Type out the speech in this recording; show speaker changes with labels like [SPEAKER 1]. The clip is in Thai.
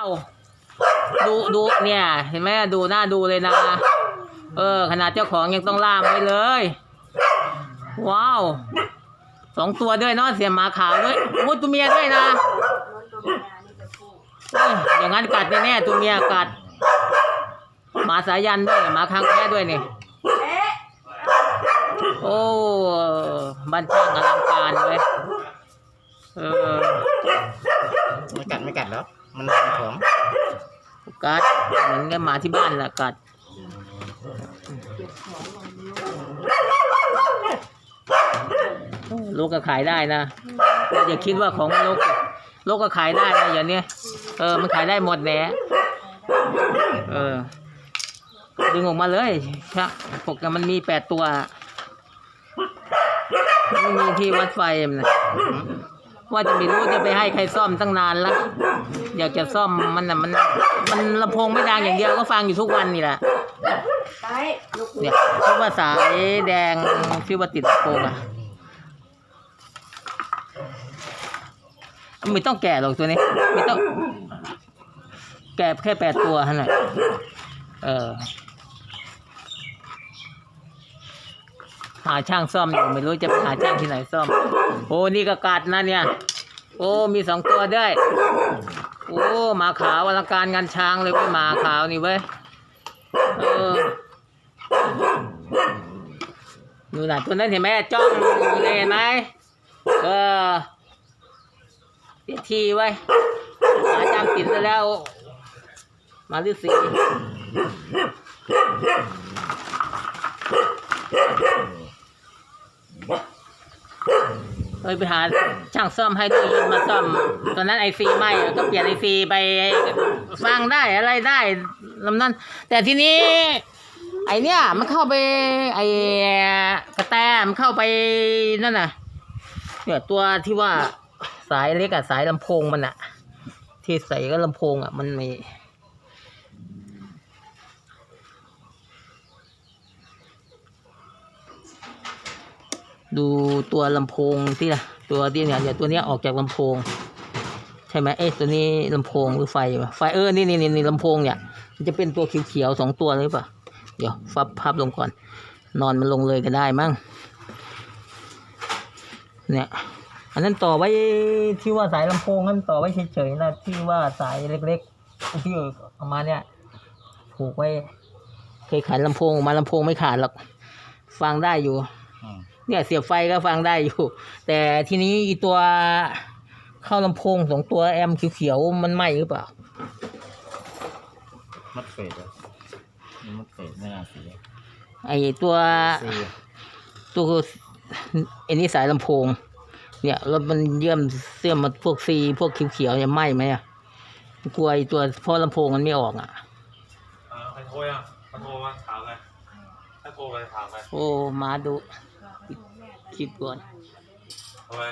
[SPEAKER 1] าวดูดูเนี่ย เห็นไหมดูหน้าดูเลยนะ เออ ขนาดเจ้าของยังต้องล่ามไว้เลย ว้าวสองตัวด้วยเนาะเสียหมาขาวด้วยโอ้ยตัวเมียด้วยนะอย่างนั้นกัดแน่ๆตัวเมียกัดหมาสายันด้วยหมาค้างแพ้ด้วยนี่โอ้บ้านช่างอลังการเลยเออ
[SPEAKER 2] ไม่กัดไม่กัดแล้ว มันเป็นของ
[SPEAKER 1] กัดเหมือนกับหมาที่บ้านแหละกัดลูกก็ขายได้นะอย่าคิดว่าของลูกลูกก็ขายได้นะอย่างเนี้ยเออมันขายได้หมดแหละเออ ดึงออกมาเลยชะปกมันมีแปดตัว ไม่มีที่วัดไฟมันนะ ว่าจะไม่รู้จะไปให้ใครซ่อมตั้งนานแล้วอยากจะซ่อมมันน่ะมันมันลำโพงไม่ดังอย่างเดียวก็ฟังอยู่ทุกวันนี่แหละเนี่ยคิดว่าสายแดงที่ว่าติดลำโพงอะไม่ต้องแกะหรอกตัวนี้ไม่ต้อง แกะแค่แปดตัวเท่านั้นเออ หาช่างซ่อมอยู่ไม่รู้จะไปหาช่างที่ไหนซ่อม โอ้นี่ก็กัดนะเนี่ย โอ้มีสองตัวด้วยโอ้หมาขาวอลังการงานช้างเลยเว้ยหมาขาวนี่เว้ยเออดูหน่ะตัวนั้นเห็นไหมจ้องอยู่เลยเห็นไหมเออเสียทีไว้ยหาจำติดซะแล้วมาฤาษี เอ้ยไปหาช่างซ่อมให้ด้วยยินมาซ่อม ตอนนั้นไอซีไหมก็เปลี่ยนไอซีไปฟังได้อะไรได้ลำนั้น แต่ทีนี้ ไอเนี้ยมันเข้าไป ไอกระแตมันเข้าไปนั่นน่ะ เนี่ยตัวที่ว่าสายเล็กอะสายลำโพงมันอะที่ใส่ก็ลำโพงอะมันมี ดูตัวลำโพงที่ละตัวที่เนี่ยเนี่ยตัวนี้ออกจากลำโพง ใช่ไหมเอ๊ะตัวนี้ลำโพงหรือไฟวะไฟเออนี่นี่นี่ลำโพงเนี่ยมันจะเป็นตัวเขียวๆสองตัวเลยป่ะเดี๋ยวฟับพับลงก่อน นอนมันลงเลยก็ได้มั้งเนี่ยอันนั้นต่อไว้ที่ว่าสายลำโพงนั้นต่อไว้เฉยๆนะที่ว่าสายเล็กๆที่เอามาเนี่ยผูกไว้เคยขายลำโพงมาลำโพงไม่ขาดหรอกฟังได้อยู่
[SPEAKER 2] อ
[SPEAKER 1] เนี่ยเสียบไฟก็ฟังได้อยู่ แต่ทีนี้อีตัวเข้าลำโพงสองตัวแอมเขียวๆมันไหมหรือเปล่า
[SPEAKER 2] มัดเฟดเหรอนี่มัดเฟดไม่น่าเสีย
[SPEAKER 1] ไอตัว
[SPEAKER 2] ซี
[SPEAKER 1] ตัวไอ้นี่สายลำโพง เนี่ยแล้วมันเยื่อมเสื่อมมาพวกซีพวกเขียวๆเนี่ยไหมไหมอะกลัวไอ้ตัวเพราะลำโพงมันไม่ออกอะ
[SPEAKER 3] เออใครโทรอะมาโทรมาถามไงถ้าโทรไปถามไง
[SPEAKER 1] โอ้มาดู คิดก่อน
[SPEAKER 3] ทำไม